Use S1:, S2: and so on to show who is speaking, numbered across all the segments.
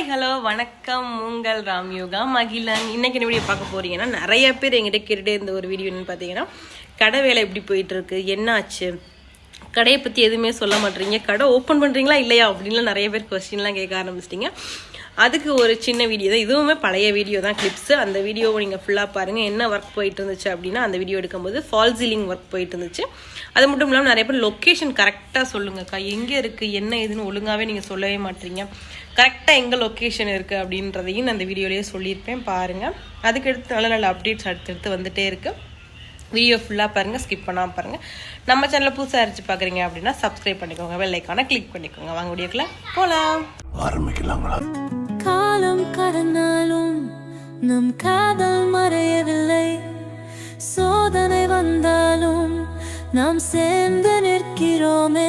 S1: Hi hello வணக்கம். உங்கள் ராம்யோகா மகிழன். இன்னைக்கு என்ன வீடியோ பார்க்க போறீங்கன்னா நிறைய பேர் எங்கிட்ட கேட்டுகிட்டே இருந்த ஒரு வீடியோ என்னன்னு பார்த்தீங்கன்னா கடை வேலை எப்படி போயிட்டுருக்கு? என்னாச்சு? கடையை பற்றி எதுவுமே சொல்ல மாட்டீங்க. கடை ஓப்பன் பண்ணுறீங்களா இல்லையா? அப்படின்லாம் நிறைய பேர் கொஸ்டின்லாம் கேட்க ஆரம்பிச்சிட்டிங்க. அதுக்கு ஒரு சின்ன வீடியோ தான். இதுவுமே பழைய வீடியோ தான் கிளிப்ஸு அந்த வீடியோவை நீங்கள் ஃபுல்லாக பாருங்கள் என்ன ஒர்க் போயிட்டு இருந்துச்சு அப்படின்னா அந்த வீடியோ எடுக்கும்போது ஃபால் சீலிங் ஒர்க் போயிட்டு இருந்துச்சு. அது மட்டும் இல்லாமல் நிறைய பேர் லொக்கேஷன் கரெக்டாக சொல்லுங்கக்கா. எங்கே இருக்குது என்ன ஏதுன்னு ஒழுங்காகவே நீங்கள் சொல்லவே மாட்டீங்க. கரெக்டாக எங்கே லொக்கேஷன் இருக்குது அப்படின்றதையும் நான் அந்த வீடியோலேயே சொல்லியிருப்பேன். பாருங்கள் அதுக்கடுத்து நல்ல நல்ல அப்டேட்ஸ் அடுத்தடுத்து வந்துகிட்டே இருக்குது வீடியோ ஃபுல்லாக பாருங்கள் ஸ்கிப் பண்ணாமல் பாருங்கள் நம்ம சேனலில் புதுசாக அரிச்சு பார்க்குறீங்க அப்படின்னா சப்ஸ்கிரைப் பண்ணிக்கோங்க. வெள்ளைக்கான கிளிக் பண்ணிக்கோங்க. வாங்க வீடியோக்குள்ள போகலாம்
S2: காலம் கடந்தாலும் நம் காதல் மறையவில்லை. சோதனை வந்தாலும் நாம் சேர்ந்து நிற்கிறோமே.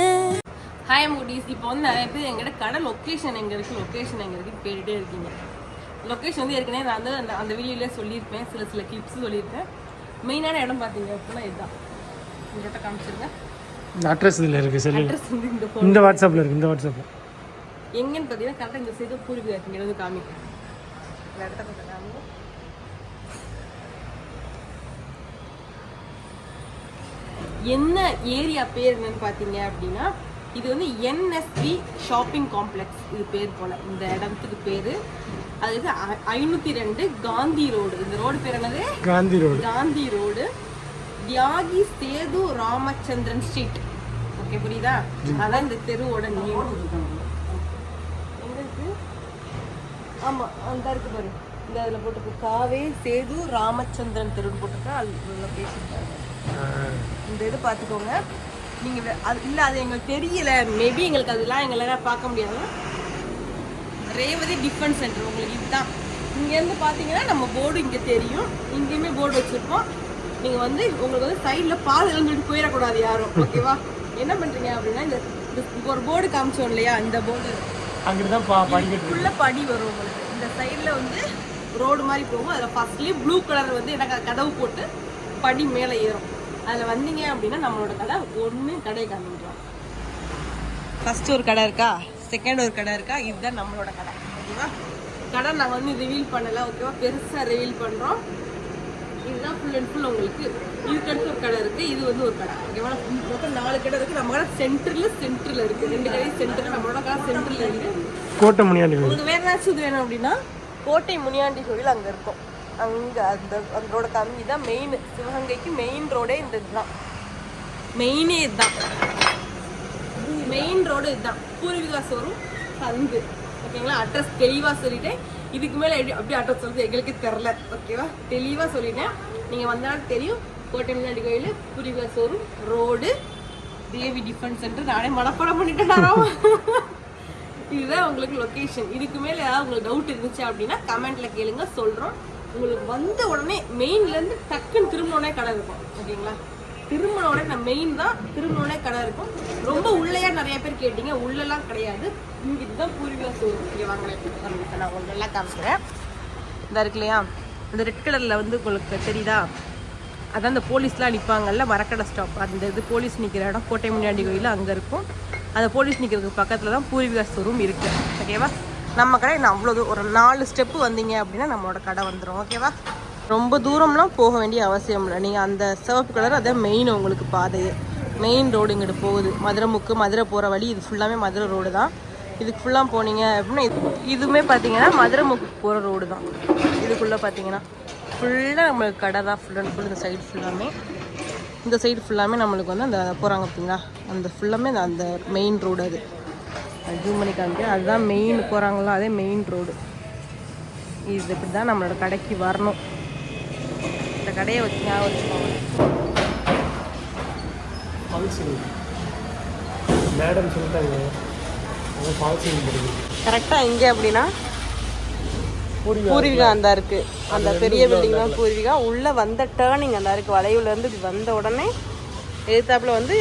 S1: ஹாய் மூடிஸ் இப்போ வந்து நிறைய பேர் எங்கிட்ட கடை லொக்கேஷன் எங்கே இருக்குது லொக்கேஷன் எங்கே இருக்குது கேட்டுகிட்டே இருக்கீங்க. லொக்கேஷன் வந்து ஏற்கனவே நான் வந்து அந்த அந்த வீடியோலேயே சொல்லியிருப்பேன். சில சில கிளிப்ஸ் சொல்லியிருப்பேன். மெயினான இடம் பார்த்தீங்க அப்படின்னா இதுதான். உங்கள்கிட்ட காமிச்சிருங்க.
S3: இந்த அட்ரஸ் இதில் இருக்குது செல்லில்
S1: அட்ரஸ் வந்து இந்த
S3: இந்த வாட்ஸ்அப்பில் இருக்குது இந்த வாட்ஸ்அப்பில்
S1: எங்கன்னு பார்த்தீங்கன்னா கரெக்டாக இந்த சைடு பூர்வீகா இங்க வந்து காமிக்கிறேன். இந்த இடத்த கொஞ்சம் காமிங்க என்ன ஏரியா பேர் என்னன்னு பார்த்தீங்க அப்படின்னா இது வந்து என்எஸ்பி ஷாப்பிங் காம்ப்ளெக்ஸ் இது பேர் போல. இந்த இடத்துக்கு பேர். அது ஐநூத்தி ரெண்டு காந்தி ரோடு. இந்த ரோடு பேர் என்னது?
S3: காந்தி ரோடு.
S1: காந்தி ரோடு. தியாகி சேது ராமச்சந்திரன் ஸ்ட்ரீட். ஓகே புரியுதா? அதான் இந்த தெருவோட நேம் எங்க இருக்கு ஆமாம் அந்த இருக்கு பாரு. இந்த அதில் போட்டுருக்கு காவே சேது ராமச்சந்திரன் தெருன்னு போட்டுருக்கா அது பேசியிருக்காங்க இந்த இது பார்த்துக்கோங்க நீங்கள் அது இல்லை அது எங்களுக்கு தெரியல. மேபி எங்களுக்கு அதெல்லாம் எங்களால் பார்க்க முடியாது. ரேவதி டிஃபென்ஸ் சென்டர் உங்களுக்கு இதுதான். இங்கேருந்து பார்த்தீங்கன்னா நம்ம போர்டு இங்கே தெரியும். இங்கேயுமே போர்டு வச்சுருப்போம் நீங்கள் வந்து உங்களுக்கு வந்து சைடில் பால் இழந்துட்டு போயிடக்கூடாது யாரும். ஓகேவா என்ன பண்ணுறீங்க அப்படின்னா இந்த இந்த ஒரு போர்டு காமிச்சோம் இல்லையா? இந்த போர்டு
S3: அங்கிட்டு தான் பா படிக்கட்டு
S1: உள்ள படி வரும் உங்களுக்கு. இந்த சைடில் வந்து ரோடு மாதிரி போகும். அதில் ஃபர்ஸ்ட்லேயே ப்ளூ கலர் வந்து எனக்கு கதவு போட்டு படி மேலே ஏறும். அதில் வந்தீங்க அப்படின்னா நம்மளோட கடை ஒன்று கடை காமிக்கிறோம் ஃபர்ஸ்ட் ஒரு கடை இருக்கா? செகண்ட் ஒரு கடை இருக்கா? இதுதான் நம்மளோட கடை. ஓகேவா கடை நாங்கள் வந்து ரிவீல் பண்ணலை ஓகேவா பெருசாக ரிவீல் பண்ணுறோம் இதுதான் ஃபுல் அண்ட் ஃபுல் உங்களுக்கு இதுக்கு அடுத்து ஒரு கடை இருக்கு. இது வந்து ஒரு கடை. ஓகேவா மொத்தம் நாலு கடை இருக்கு. நம்ம கடை சென்டரில் சென்டரில் இருக்கு. ரெண்டு கடை சென்டரில் நம்மளோட கடை சென்டரில் இருக்கு.
S3: கோட்டை முனியாண்டி
S1: உங்களுக்கு வேற ஏதாச்சும் இது வேணும் அப்படின்னா கோட்டை முனியாண்டி கோயில் அங்கே இருக்கும். அங்கே அந்த அந்த ரோட கம்மி தான் மெயின் சிவகங்கைக்கு மெயின் ரோடே இந்த இதுதான் மெயினே இதுதான். மெயின் ரோடு இதுதான். பூர்வீகா ஷோரூம் சந்து ஓகேங்களா அட்ரஸ் தெளிவாக சொல்லிட்டேன். இதுக்கு மேலே எப்படி அப்படி அட்ரஸ் சொல்றது எங்களுக்கு தெரில ஓகேவா தெளிவாக சொல்லிட்டேன். நீங்கள் வந்தாலும் தெரியும். கோட்டை முன்னாடி கோயில் பூர்வீகா சோறும் ரோடு. தேவி டிஃபென்ஸ் சென்டர். நானே மனப்பாடம் பண்ணிட்டேன். இதுதான் உங்களுக்கு லொக்கேஷன் இதுக்கு மேல ஏதாவது உங்களுக்கு டவுட் இருந்துச்சு அப்படின்னா கமெண்ட்ல கேளுங்க. சொல்றோம். உங்களுக்கு வந்த உடனே மெயின்ல இருந்து டக்குன்னு திரும்ப உடனே கடை இருக்கும். ஓகேங்களா திருமணோட நான் மெயின் தான் திருமணோட கடை இருக்கும். ரொம்ப உள்ளையா நிறைய பேர் கேட்டீங்க. உள்ளெல்லாம் கிடையாது. இங்க இதுதான் பூர்வீகா சோறு இங்கே வாங்க நான் உங்களுக்கு எல்லாம் காமிக்கிறேன். இந்த இருக்கு இல்லையா? இந்த ரெட் கலரில் வந்து உங்களுக்கு தெரியுதா? அதான் இந்த போலீஸ்லாம் நிற்பாங்கல்ல மரக்கடை ஸ்டாப் அந்த இது போலீஸ் நிற்கிற இடம் கோட்டை முனியாண்டி கோயில் அங்கே இருக்கும். அந்த போலீஸ் நிற்கிறதுக்கு பக்கத்தில் தான் பூர்வீகா ஷோரூம் இருக்குது ஓகேவா நம்ம கடை நான் அவ்வளோ தூரம் ஒரு நாலு ஸ்டெப்பு வந்தீங்க அப்படின்னா நம்மளோட கடை வந்துடும் ஓகேவா ரொம்ப தூரம்லாம் போக வேண்டிய அவசியம் இல்லை. நீங்கள் அந்த சிவப்பு கலர் அதான் மெயின் உங்களுக்கு பாதையே. மெயின் ரோடு இங்கிட்டு போகுது. மதுரை முக்கு மதுரை போகிற வழி இது ஃபுல்லாமே மதுரை ரோடு தான். இதுக்கு ஃபுல்லாக போனீங்க அப்படின்னா இது இதுவுமே பார்த்தீங்கன்னா மதுரை முக்கு போகிற ரோடு தான். இதுக்குள்ளே பார்த்தீங்கன்னா ஃபுல்லாக நம்மளுக்கு கடை தான். ஃபுல் அண்ட் ஃபுல் இந்த சைடு ஃபுல்லாமே இந்த சைடு ஃபுல்லாமே நம்மளுக்கு வந்து அந்த போகிறாங்க பார்த்தீங்களா அந்த ஃபுல்லாமே அந்த- அந்த மெயின் ரோடு அது. ஜூம் பண்ணி காமிக்கிறேன். அதுதான் மெயின் போகிறாங்களோ அதே மெயின் ரோடு இது இப்படி தான் நம்மளோட கடைக்கு வரணும். இந்த கடையை வச்சு ஞாபகம் வச்சுக்கோங்க.
S3: ஃபால்சிங் மேடம் சொல்லிட்டாங்க.
S1: கரெக்டாக எங்கே அப்படின்னா பூர்விகா அந்த இருக்கு. அந்த பெரிய பில்டிங் தான் பூர்விகா. உள்ள வந்த டேர்னிங் அந்த இருக்கு. வளைவுல இருந்து வந்த உடனே எதிர்த்தாப்புல வந்து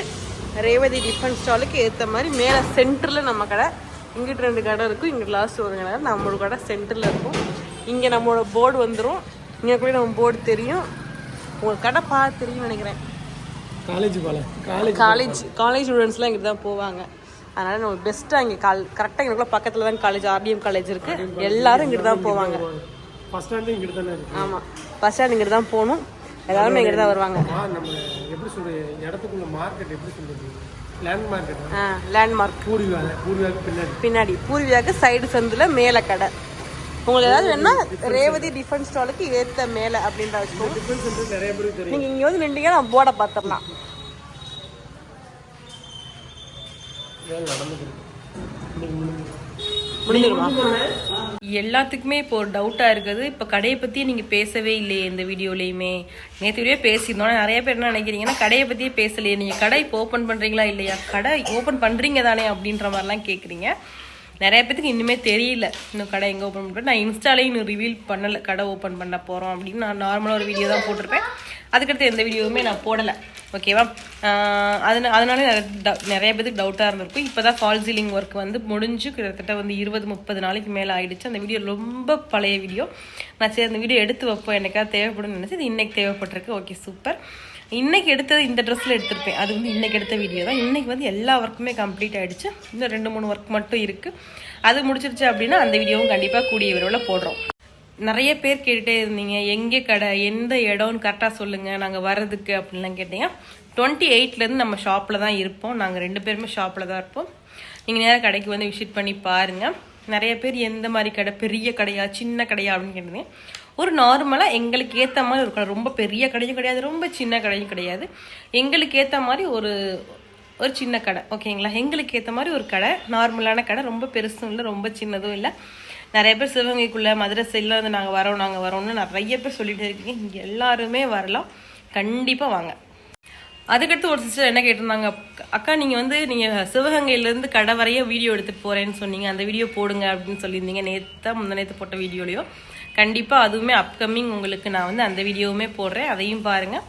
S1: ரேவதி டிஃபென்ஸ் ஸ்டாலுக்கு ஏற்ற மாதிரி மேலே சென்டரில் நம்ம கடை. இங்கிட்டு ரெண்டு கடை இருக்கும். இங்கிட்டு லாஸ்ட் ஒரு கடை நம்மளோட கடை சென்டரில் இருக்கும். இங்கே நம்மளோட போர்டு வந்துடும் இங்கே கூட நம்ம போர்டு தெரியும். உங்களுக்கு கடை பார்த்து தெரியும் நினைக்கிறேன்.
S3: காலேஜ் போல. காலேஜ்
S1: காலேஜ் காலேஜ் ஸ்டூடெண்ட்ஸ்லாம் இங்கே தான் போவாங்க. அதனால் நம்ம பெஸ்ட்டாக இங்கே கால் கரெக்டாக எங்களுக்குள்ள பக்கத்தில் தான் காலேஜ் ஆர்டிஎம் காலேஜ் இருக்குது எல்லாரும் இங்கிட்டு தான் போவாங்க.
S3: ஃபர்ஸ்ட் ஸ்டாண்டு இங்கிட்டு தானே இருக்கு.
S1: ஆமாம் பஸ் ஸ்டாண்ட் இங்கிட்டு தான் போகணும். எல்லாருமே இங்கிட்டு தான் வருவாங்க.
S3: நம்ம எப்படி சொல்றது? இடத்துக்குள்ள மார்க்கெட் எப்படி
S1: ஆ லேண்ட்மார்க்
S3: பூர்வீக பூர்வீக பின்னாடி.
S1: பின்னாடி. பூர்வியாக்கு சைடு சந்தில் மேலே கடை. உங்களுக்கு ஏதாவது வேணா ரேவதி டிஃபன் ஸ்டாலுக்கு ஏற்ற மேலே அப்படின்ற வச்சுக்கோங்க.
S3: டிஃபன் சென்டர் நிறைய பேருக்கு தெரியும்.
S1: நீங்கள் இங்கே வந்து நின்றீங்கன்னா நான் போர்டை பார்த்துடலாம். முடிஞ்சிருமா? எல்லாத்துக்குமே இப்போ ஒரு டவுட்டாக இருக்குது. இப்போ கடையை பற்றி நீங்கள் பேசவே இல்லையே இந்த வீடியோலையுமே. நேற்று வீடியோ பேசியிருந்தோம் நிறைய பேர் என்ன நினைக்கிறீங்கன்னா கடையை பற்றியே பேசலையே. நீங்கள் கடை இப்போ ஓப்பன் பண்ணுறீங்களா இல்லையா? கடை ஓப்பன் பண்ணுறீங்க தானே அப்படின்ற மாதிரிலாம் கேட்குறீங்க நிறைய பேத்துக்கு இன்னுமே தெரியல. இன்னும் கடை எங்கே ஓப்பன் பண்ணுறேன் நான் இன்ஸ்டாலே இன்னும் ரிவீல் பண்ணலை கடை ஓப்பன் பண்ண போகிறோம் அப்படின்னு நான் நார்மலாக ஒரு வீடியோ தான் போட்டிருப்பேன். அதுக்கடுத்து எந்த வீடியோவுமே நான் போடலை. ஓகேவா அதனால அதனால நிறைய நிறைய பேருக்கு டவுட்டாக இருந்திருக்கும் இப்போ தான் ஃபால் சீலிங் ஒர்க் வந்து முடிஞ்சு கிட்டத்தட்ட வந்து இருபது முப்பது நாளைக்கு மேலே ஆயிடுச்சு. அந்த வீடியோ ரொம்ப பழைய வீடியோ நான் சரி அந்த வீடியோ எடுத்து வைப்போம். எனக்காக தேவைப்படும்னு நினச்சி இது இன்னைக்கு தேவைப்பட்டிருக்கு. ஓகே சூப்பர் இன்றைக்கி எடுத்தது இந்த ட்ரெஸ்ஸில் எடுத்திருப்பேன். அது வந்து இன்றைக்கி எடுத்த வீடியோ தான். இன்றைக்கி வந்து எல்லா ஒர்க்குமே கம்ப்ளீட் ஆகிடுச்சு இன்னும் ரெண்டு மூணு ஒர்க் மட்டும் இருக்குது அது முடிச்சிருச்சு அப்படின்னா அந்த வீடியோவும் கண்டிப்பாக கூடிய விரைவில் போடுறோம். நிறைய பேர் கேட்டுகிட்டே இருந்தீங்க. எங்கே கடை எந்த இடம்னு கரெக்டாக சொல்லுங்கள் நாங்கள் வர்றதுக்கு அப்படின்லாம் கேட்டீங்க. டுவெண்ட்டி எயிட்லேருந்து நம்ம ஷாப்பில் தான் இருப்போம். நாங்கள் ரெண்டு பேருமே ஷாப்பில் தான் இருப்போம். நீங்கள் நேராக கடைக்கு வந்து விசிட் பண்ணி பாருங்கள் நிறைய பேர் எந்த மாதிரி கடை பெரிய கடையா சின்ன கடையா அப்படின்னு கேட்டீங்க. ஒரு நார்மலாக எங்களுக்கு ஏற்ற மாதிரி ஒரு கடை ரொம்ப பெரிய கடையும் கிடையாது ரொம்ப சின்ன கடையும் கிடையாது. எங்களுக்கு ஏற்ற மாதிரி ஒரு ஒரு சின்ன கடை ஓகேங்களா எங்களுக்கு ஏற்ற மாதிரி ஒரு கடை நார்மலான கடை ரொம்ப பெருசும் இல்லை ரொம்ப சின்னதும் இல்லை. நிறைய பேர் சிவகங்கைக்குள்ளே மதுரை சைடில் வந்து நாங்கள் வரோம் நாங்கள் வரோம்னு நிறைய பேர் சொல்லிகிட்டே இருக்கீங்க. இங்கே எல்லாருமே வரலாம். கண்டிப்பாக வாங்க. அதுக்கடுத்து ஒரு சிஸ்டர் என்ன கேட்டிருந்தாங்க? அக்கா நீங்கள் வந்து நீங்கள் சிவகங்கையிலேருந்து கடை வரைய வீடியோ எடுத்துகிட்டு போகிறேன்னு சொன்னீங்க. அந்த வீடியோ போடுங்க அப்படின்னு சொல்லியிருந்தீங்க. நேற்று முந்த நேற்று போட்ட வீடியோலையோ. கண்டிப்பாக அதுவுமே அப்கமிங் உங்களுக்கு நான் வந்து அந்த வீடியோவுமே போடுறேன். அதையும் பாருங்கள்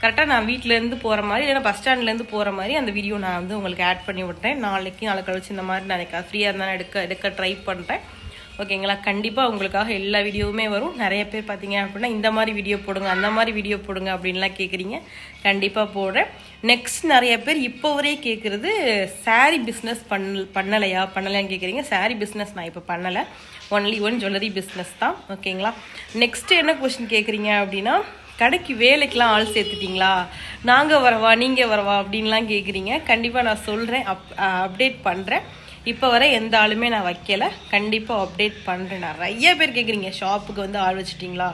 S1: கரெக்டாக நான் வீட்டிலேருந்து போகிற மாதிரி இல்லைனா பஸ் ஸ்டாண்ட்லேருந்து போகிற மாதிரி அந்த வீடியோ நான் வந்து உங்களுக்கு ஆட் பண்ணி விட்டேன் நாளைக்கு நாளை கழிச்சு இந்த மாதிரி நான் ஃப்ரீயாக இருந்தாலும் எடுக்க எடுக்க ட்ரை பண்ணுறேன் ஓகேங்களா? கண்டிப்பாக உங்களுக்காக எல்லா வீடியோவுமே வரும். நிறைய பேர் பார்த்தீங்க அப்படின்னா இந்த மாதிரி வீடியோ போடுங்க அந்த மாதிரி வீடியோ போடுங்க அப்படின்லாம் கேட்குறீங்க கண்டிப்பாக போடுறேன். நெக்ஸ்ட் நிறைய பேர் இப்போ வரையே கேட்குறது saree பிஸ்னஸ் பண்ண பண்ணலையா? பண்ணலையான்னு கேட்குறீங்க saree பிஸ்னஸ் நான் இப்போ பண்ணலை. ஒன்லி ஒன் ஜுவல்லரி பிஸ்னஸ் தான். ஓகேங்களா? நெக்ஸ்ட் என்ன கொஸ்டின் கேட்குறீங்க அப்படின்னா கடைக்கு வேலைக்கெலாம் ஆள் சேர்த்துட்டிங்களா? நாங்கள் வரவா நீங்கள் வரவா அப்படின்லாம் கேட்குறீங்க கண்டிப்பாக நான் சொல்கிறேன் அப் அப்டேட் பண்ணுறேன் இப்போ வரை எந்த ஆளுமே நான் வைக்கல. கண்டிப்பாக அப்டேட் பண்ணுறேன் நிறைய பேர் கேட்குறீங்க ஷாப்புக்கு வந்து ஆள் வச்சிட்டிங்களா?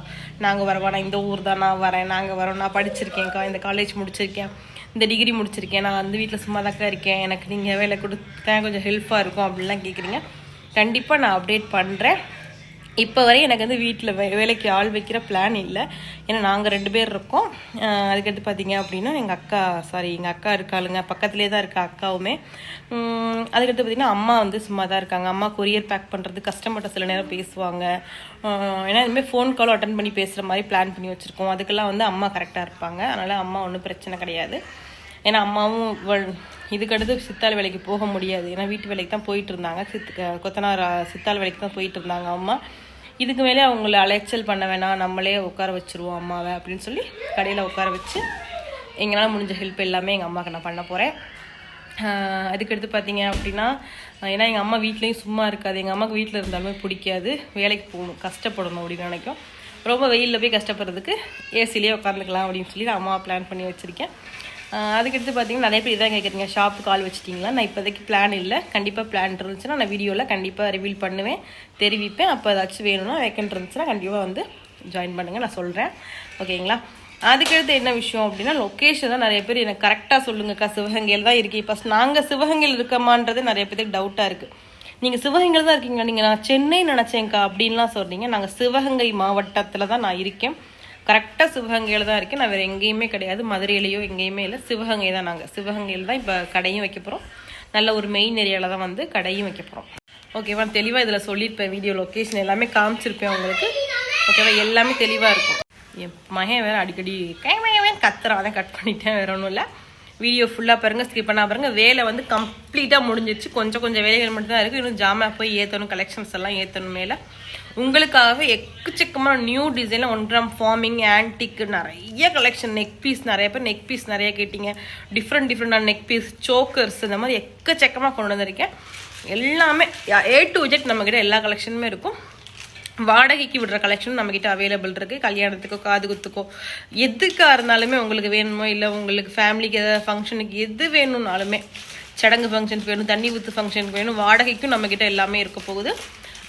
S1: நாங்கள் வரவா நான் இந்த ஊர் தான் நான் வரேன். நாங்கள் வரோம். நான் படிச்சிருக்கேன்க்கா இந்த காலேஜ் முடிச்சிருக்கேன். இந்த டிகிரி முடிச்சிருக்கேன். நான் வந்து வீட்டில் சும்மா தாக்கா இருக்கேன். எனக்கு நீங்கள் வேலை கொடுத்தா கொஞ்சம் ஹெல்ப்பாக இருக்கும் அப்படின்லாம் கேட்குறீங்க கண்டிப்பாக நான் அப்டேட் பண்ணுறேன் இப்போ வரை எனக்கு வந்து வீட்டில் வே வேலைக்கு ஆள் வைக்கிற பிளான் இல்லை. ஏன்னா நாங்கள் ரெண்டு பேர் இருக்கோம். அதுக்கடுத்து பார்த்தீங்க அப்படின்னா எங்கள் அக்கா சாரி எங்கள் அக்கா இருக்காளுங்க. பக்கத்துலேயே தான் இருக்கா அக்காவுமே. அதுக்கடுத்து பார்த்தீங்கன்னா அம்மா வந்து சும்மா தான் இருக்காங்க. அம்மா கொரியர் பேக் பண்ணுறது கஸ்டமர்கிட்ட சில நேரம் பேசுவாங்க. ஏன்னா இதுமாதிரி ஃபோன் காலும் அட்டன் பண்ணி பேசுகிற மாதிரி பிளான் பண்ணி வச்சுருக்கோம். அதுக்கெல்லாம் வந்து அம்மா கரெக்டாக இருப்பாங்க. அதனால் அம்மா ஒன்றும் பிரச்சனை கிடையாது. ஏன்னா அம்மாவும் வ- இதுக்கடுத்து சித்தாள் வேலைக்கு போக முடியாது. ஏன்னா வீட்டு வேலைக்கு தான் போயிட்டு இருந்தாங்க. சித்து கொத்தனார் சித்தாள் வேலைக்கு தான் போயிட்டு இருந்தாங்க அம்மா. இதுக்கு மேலே அவங்கள அலைச்சல் பண்ண வேணாம் நம்மளே உட்கார வச்சிருவோம் அம்மாவை அப்படின்னு சொல்லி கடையில் உட்கார வச்சு எங்களால் முடிஞ்ச ஹெல்ப் எல்லாமே எங்கள் அம்மாவுக்கு நான் பண்ண போகிறேன் அதுக்கடுத்து பார்த்தீங்க அப்படின்னா ஏன்னா எங்கள் அம்மா வீட்லேயும் சும்மா இருக்காது. எங்கள் அம்மாவுக்கு வீட்டில் இருந்தாலுமே பிடிக்காது. வேலைக்கு போகணும் கஷ்டப்படணும் அப்படின்னு நினைக்கும். ரொம்ப வெயிலில் போய் கஷ்டப்படுறதுக்கு ஏசிலேயே உட்காந்துக்கலாம் அப்படின்னு சொல்லி நான் அம்மா பிளான் பண்ணி வச்சுருக்கேன். அதுக்கடுத்து பார்த்தீங்கன்னா நிறைய பேர் இதான் கேட்குறீங்க ஷாப்பு கால் வச்சிட்டிங்களா? நான் இப்போதைக்கு பிளான் இல்லை. கண்டிப்பாக பிளான் இருந்துச்சுன்னா நான் வீடியோவில் கண்டிப்பாக ரிவீல் பண்ணுவேன் தெரிவிப்பேன். அப்போ ஏதாச்சும் வேணும்னா வேக்கன்ட் இருந்துச்சுன்னா கண்டிப்பாக வந்து ஜாயின் பண்ணுங்கள் நான் சொல்கிறேன் ஓகேங்களா? அதுக்கடுத்து என்ன விஷயம் அப்படின்னா லொக்கேஷன் தான் நிறைய பேர் எனக்கு கரெக்டாக சொல்லுங்கக்கா. சிவகங்கையில் தான் இருக்குது இப்போ நாங்கள் சிவகங்கையில் இருக்கமான்றது நிறைய பேருக்கு டவுட்டாக இருக்குது நீங்கள் சிவகங்கையில் தான் இருக்கீங்களா? நீங்கள் நான் சென்னை நினச்சேங்க்கா அப்படின்லாம் சொல்கிறீங்க நாங்கள் சிவகங்கை மாவட்டத்தில் தான் நான் இருக்கேன். கரெக்டாக சிவகங்கையில் தான் இருக்குது நான் வேறு எங்கேயுமே கிடையாது. மதுரையிலையோ எங்கேயுமே இல்லை. சிவகங்கை தான் நாங்கள் சிவகங்கையில் தான் இப்போ கடையும் வைக்க போகிறோம் நல்ல ஒரு மெயின் ஏரியாவில் தான் வந்து கடையும் வைக்க போகிறோம் ஓகேவா தெளிவாக இதில் சொல்லியிருப்பேன் வீடியோ லொக்கேஷன் எல்லாமே காமிச்சிருப்பேன் உங்களுக்கு. ஓகேவா எல்லாமே தெளிவாக இருக்கும். என் மகன் வேறு அடிக்கடி கைமயவே கத்துறான். கட் பண்ணிட்டேன். வேற ஒன்றும் இல்லை. வீடியோ ஃபுல்லாக பாருங்கள் ஸ்கிப் பண்ணால் பாருங்கள் வேலை வந்து கம்ப்ளீட்டாக முடிஞ்சிருச்சு. கொஞ்சம் கொஞ்சம் வேலைகள் மட்டும் தான் இருக்குது இன்னும் ஜாமான் போய் ஏற்றணும் கலெக்ஷன்ஸ் எல்லாம் ஏற்றணும் மேலே உங்களுக்காக எக்கச்சக்கமான நியூ டிசைனில் ஒன்றாம் ஃபார்மிங் ஆன்டிக்கு நிறைய கலெக்ஷன் நெக் பீஸ் நிறைய பேர் நெக் பீஸ் நிறைய கேட்டிங்க. டிஃப்ரெண்ட் டிஃப்ரெண்டான நெக் பீஸ் சோக்கர்ஸ் இந்த மாதிரி எக்கச்சக்கமாக கொண்டு வந்திருக்கேன். எல்லாமே ஏ டு ஜெட் நம்மக்கிட்ட எல்லா கலெக்ஷனுமே இருக்கும். வாடகைக்கு விடுற கலெக்ஷன் நம்மக்கிட்ட அவைலபிள் இருக்குது கல்யாணத்துக்கோ காது குத்துக்கோ எதுக்காக இருந்தாலுமே உங்களுக்கு வேணுமோ இல்லை உங்களுக்கு ஃபேமிலிக்கு ஏதாவது ஃபங்க்ஷனுக்கு எது வேணும்னாலுமே சடங்கு ஃபங்க்ஷனுக்கு வேணும் தண்ணி ஊற்று ஃபங்க்ஷனுக்கு வேணும் வாடகைக்கும் நம்மக்கிட்ட எல்லாமே இருக்க போகுது.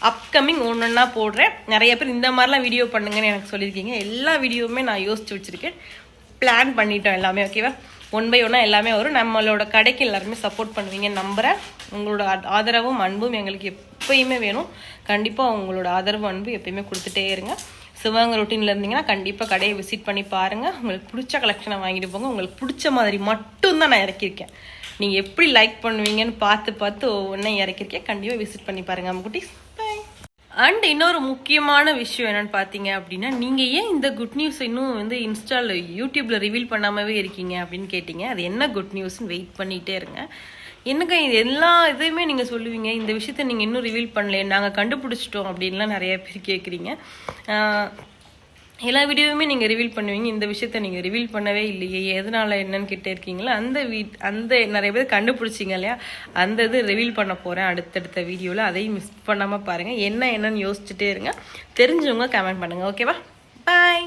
S1: அப்கமிங் ஒன்று ஒன்றா போடுறேன். நிறைய பேர் இந்த மாதிரிலாம் வீடியோ பண்ணுங்கன்னு எனக்கு சொல்லியிருக்கீங்க. எல்லா வீடியோவுமே நான் யோசிச்சு வச்சுருக்கேன். பிளான் பண்ணிட்டோம் எல்லாமே ஓகேவா ஒன் பை ஒன்னாக எல்லாமே வரும். நம்மளோட கடைக்கு எல்லாருமே சப்போர்ட் பண்ணுவீங்க நம்புகிறேன் உங்களோட ஆதரவும் அன்பும் எங்களுக்கு எப்பயுமே வேணும். கண்டிப்பாக உங்களோட ஆதரவு அன்பு எப்பயுமே கொடுத்துட்டே இருங்க. சிவகங்கை ரொட்டீனில் இருந்தீங்கன்னா கண்டிப்பாக கடையை விசிட் பண்ணி பாருங்கள் உங்களுக்கு பிடிச்ச கலெக்ஷனை வாங்கிட்டு போங்க. உங்களுக்கு பிடிச்ச மாதிரி மட்டும்தான் நான் இறக்கியிருக்கேன். நீங்கள் எப்படி லைக் பண்ணுவீங்கன்னு பார்த்து பார்த்து ஒவ்வொன்றும் இறக்கியிருக்கேன். கண்டிப்பாக விசிட் பண்ணி பாருங்கள் அம்முக்குட்டி அண்ட் இன்னொரு முக்கியமான விஷயம் என்னன்னு பார்த்தீங்க அப்படின்னா நீங்கள் ஏன் இந்த குட் நியூஸ் இன்னும் வந்து இன்ஸ்டால யூடியூப்பில் ரிவீல் பண்ணாமவே இருக்கீங்க அப்படின்னு கேட்டிங்க? அது என்ன குட் நியூஸ்னு வெயிட் பண்ணிகிட்டே இருங்க. என்னங்க இது எல்லா இதையுமே நீங்கள் சொல்லுவீங்க? இந்த விஷயத்த நீங்கள் இன்னும் ரிவீல் பண்ணல நாங்கள் கண்டுபிடிச்சிட்டோம் அப்படின்லாம் நிறைய பேர் கேட்குறீங்க எல்லா வீடியோவுமே நீங்கள் ரிவீல் பண்ணுவீங்க. இந்த விஷயத்த நீங்கள் ரிவீல் பண்ணவே இல்லையே. எதனால என்னன்னு கிட்டே இருக்கீங்களா? அந்த வீ அந்த நிறைய பேர் கண்டுபிடிச்சிங்க இல்லையா? அந்த இது ரிவீல் பண்ண போகிறேன் அடுத்தடுத்த வீடியோவில் அதையும் மிஸ் பண்ணாமல் பாருங்கள் என்ன என்னன்னு யோசிச்சுட்டே இருங்க. தெரிஞ்சவங்க கமெண்ட் பண்ணுங்கள் ஓகேவா பாய்